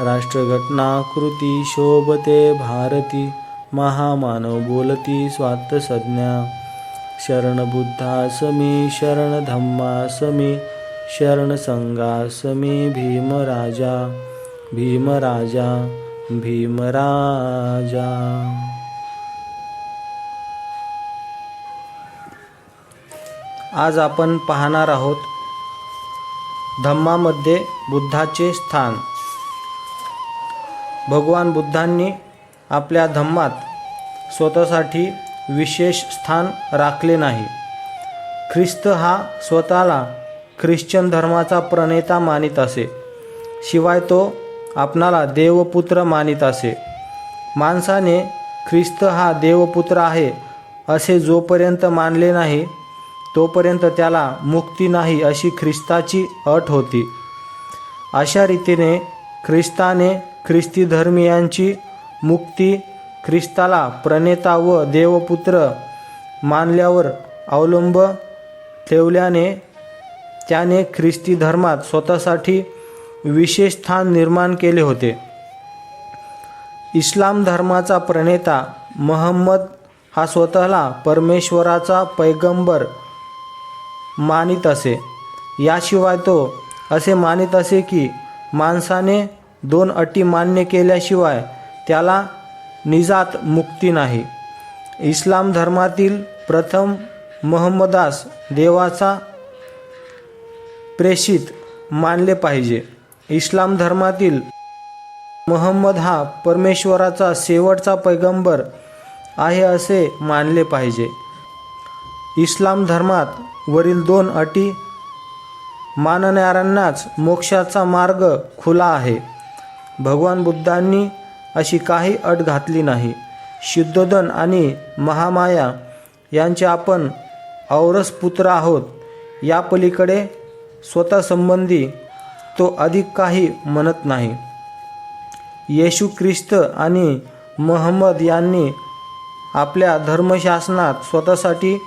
राष्ट्रघटना कृती शोभते भारती महामानव बोलती स्वात्त संज्ञा शरण बुद्धासमी शरण धम्मासमी शरण संघासमी भीमराजा। भीमराजा भीमराजा। आज आपण पाहणार आहोत धम्मामध्ये बुद्धाचे स्थान। भगवान बुद्धांनी आपल्या धम्मात स्वतःसाठी विशेष स्थान राखले नाही. ख्रिस्त हा स्वतःला ख्रिश्चन धर्माचा प्रणेता मानित असे. शिवाय तो आपणाला देवपुत्र मानित असे. माणसाने ख्रिस्त हा देवपुत्र आहे असे जोपर्यंत मानले नाही तोपर्यंत त्याला मुक्ती नाही अशी ख्रिस्ताची अट होती. अशा रीतीने ख्रिस्ताने ख्रिस्ती धर्मियांची मुक्ती ख्रिस्ताला प्रणेता व देवपुत्र मानल्यावर अवलंब ठेवल्याने त्याने ख्रिस्ती धर्मात स्वतःसाठी विशेष स्थान निर्माण केले होते. इस्लाम धर्माचा प्रणेता महम्मद हा स्वतःला परमेश्वराचा पैगंबर मानित असे. याशिवाय तो असे मानित असे की माणसाने दोन अटी मान्य केल्याशिवाय त्याला निजात मुक्ती नाही. इस्लाम धर्मातील प्रथम महम्मदास देवाचा प्रेषित मानले पाहिजे. इस्लाम धर्मातील महम्मद हा परमेश्वराचा शेवटचा पैगंबर आहे असे मानले पाहिजे. इस्लाम धर्मात वरील दोन अटी मानणाऱ्यांनाच मोक्षाचा मार्ग खुला आहे. भगवान बुद्धांनी अशी काही अट घातली नाही. शुद्धोधन आणि महामाया यांचे आपण औरस पुत्र आहोत. या पलीकडे स्वतःसंबंधी तो अधिक काही म्हणत नाही. येशू ख्रिस्त आणि महम्मद यांनी आपल्या धर्मशासनात स्वतःसाठी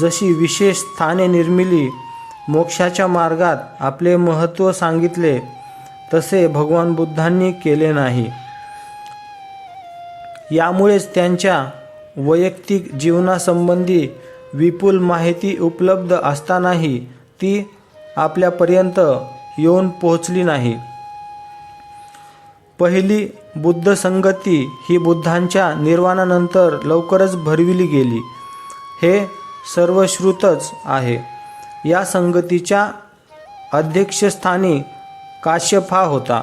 जशी विशेष स्थाने निर्मिली मोक्षाच्या मार्गात आपले महत्त्व सांगितले तसे भगवान बुद्धांनी केले नाही. यामुळेच त्यांच्या वैयक्तिक जीवनासंबंधी विपुल माहिती उपलब्ध असतानाही ती आपल्यापर्यंत येऊन पोहोचली नाही. पहिली बुद्ध संगती ही बुद्धांच्या निर्वाणानंतर लवकरच भरविली गेली. हे सर्वश्रुतच आहे. या संगतीच्या अध्यक्षस्थानी काश्यप हा होता.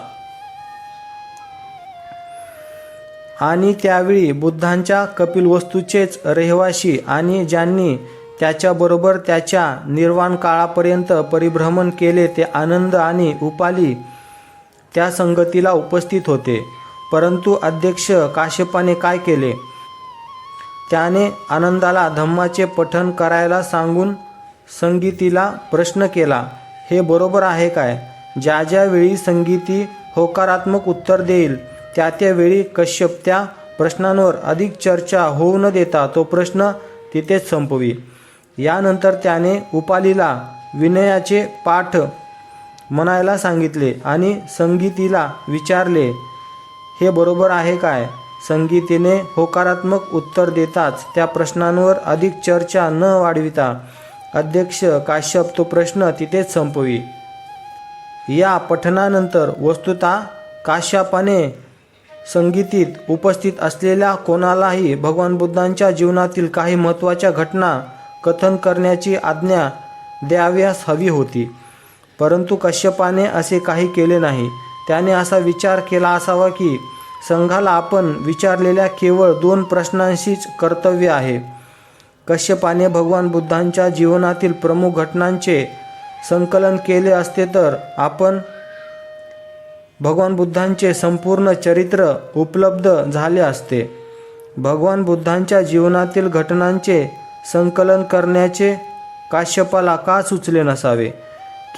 आणि त्यावेळी बुद्धांच्या कपिलवस्तूचेच रहिवाशी आणि ज्यांनी त्याच्याबरोबर त्याच्या निर्वाण काळापर्यंत परिभ्रमण केले ते आनंद आणि उपाली त्या संगतीला उपस्थित होते. परंतु अध्यक्ष काश्यपाने काय केले? त्याने आनंदाला धम्माचे पठण करायला सांगून संगीतीला प्रश्न केला हे बरोबर आहे काय? ज्या ज्या वेळी संगीती होकारात्मक उत्तर देईल त्या त्यावेळी कश्यप त्या प्रश्नांवर अधिक चर्चा होऊ न देता तो प्रश्न तिथेच संपवी. यानंतर त्याने उपालीला विनयाचे पाठ म्हणायला सांगितले आणि संगीतीला विचारले हे बरोबर आहे काय संगीतीने होकारात्मक उत्तर देताच त्या प्रश्नांवर अधिक चर्चा न वाढविता अध्यक्ष काश्यप तो प्रश्न तिथेच संपवी. या पठणानंतर वस्तुता काश्यपाने संगीतीत उपस्थित असलेल्या कोणालाही भगवान बुद्धांच्या जीवनातील काही महत्त्वाच्या घटना कथन करण्याची आज्ञा द्याव्यास हवी होती. परंतु कश्यपाने असे काही केले नाही. त्याने असा विचार केला असावा की संघाला आपण विचारलेल्या केवळ दोन प्रश्नांशीच कर्तव्य आहे. कश्यपाने भगवान बुद्धांच्या जीवनातील प्रमुख घटनांचे संकलन केले असते तर आपण भगवान बुद्धांचे संपूर्ण चरित्र उपलब्ध झाले असते. भगवान बुद्धांच्या जीवनातील घटनांचे संकलन करण्याचे काश्यपाला का सुचले नसावे.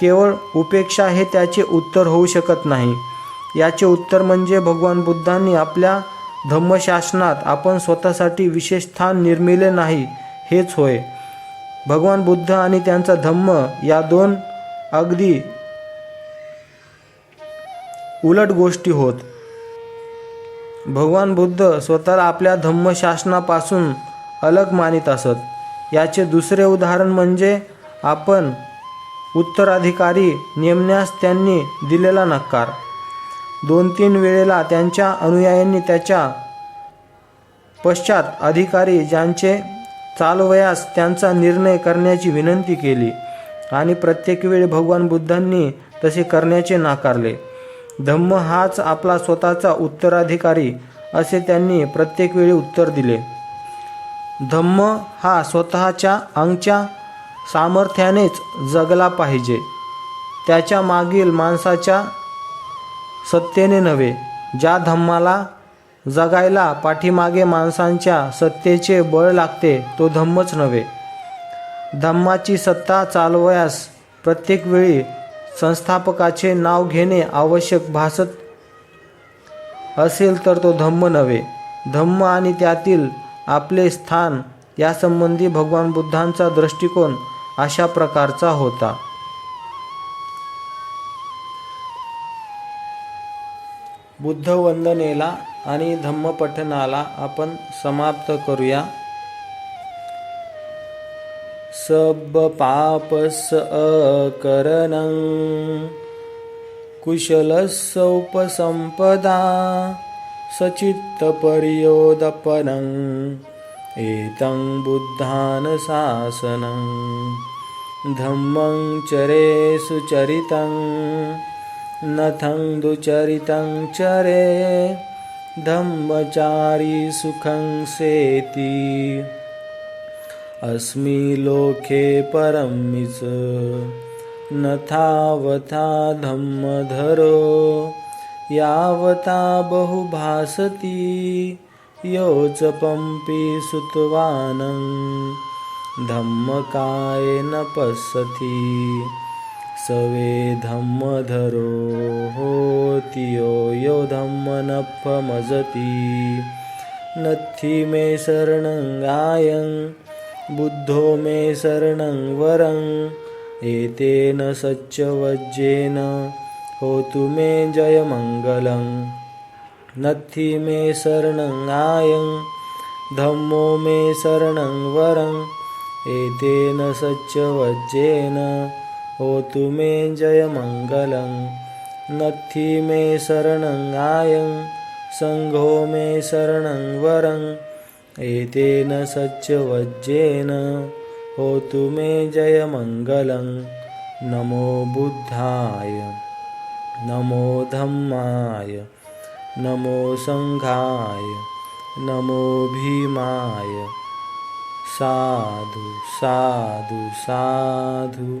केवळ उपेक्षा हे त्याचे उत्तर होऊ शकत नाही. याचे उत्तर म्हणजे भगवान बुद्धांनी आपल्या धम्मशासनात आपण स्वतःसाठी विशेष स्थान निर्मिले नाही हेच होय. भगवान बुद्ध आणि त्यांचा धम्म या दोन अगदी उलट गोष्टी होत. भगवान बुद्ध स्वतःला आपल्या धम्मशासनापासून अलग मानित असत. याचे दुसरे उदाहरण म्हणजे आपण उत्तराधिकारी नेमण्यास त्यांनी दिलेला नकार. दोन तीन वेळेला त्यांच्या अनुयायांनी त्याच्या पश्चात अधिकारी ज्यांचे चालवयास त्यांचा निर्णय करण्याची विनंती केली आणि प्रत्येक वेळी भगवान बुद्धांनी तसे करण्याचे नाकारले. धम्म हाच आपला स्वतःचा उत्तराधिकारी असे त्यांनी प्रत्येक वेळी उत्तर दिले. धम्म हा स्वतःच्या अंगच्या सामर्थ्यानेच जगला पाहिजे. त्याच्या मागील माणसाच्या सत्तेने नव्हे ज्या धम्माला जगायला पाठीमागे माणसांच्या सत्तेचे बळ लागते तो धम्मच नव्हे. धम्माची सत्ता चालवयास प्रत्येक वेळी संस्थापकाचे नाव घेणे आवश्यक भासत असेल तर तो धम्म नव्हे. धम्म आणि त्यातील आपले स्थान यासंबंधी भगवान बुद्धांचा दृष्टिकोन अशा प्रकारचा होता. बुद्ध वंदनेला आणि धम्मपठनाला आपण समाप्त करूया. सब पापस अकरणं कुशलसौपसंपदा उपसंपदा सचित्तपर्योदपनम् एतं बुद्धान् शासनं धम्मं चरे सुचरितं नथं दुचरितं चरे धम्मचारी सुखं सेति। अस्मि लोके परमिच नथावथा धम्मधरो यावता बहुभासति। यो च पम्पी सुतवानं धम्मकायेन पश्यति सवे धम्मधरो होतियो यो यो धम्मनफमजति नत्थि मे शरणं गायं बुद्धो मे शरणं वरं एतेन सच्चवज्जेन होतु मे जयमङ्गलं। नथि मे शरणं धम्मो मे शरणं वरं एतेन सच्चवज्जेन होतु मे जयमङ्गलं। नत्थि मे शरणं आयं। सङ्घो मे शरणं वरं। एतेन सच्चवज्जेन होतु मे जयमङ्गलं। नमो बुद्धाय। नमो धम्माय। नमो सङ्घाय। नमो भीमाय। साधु साधु साधु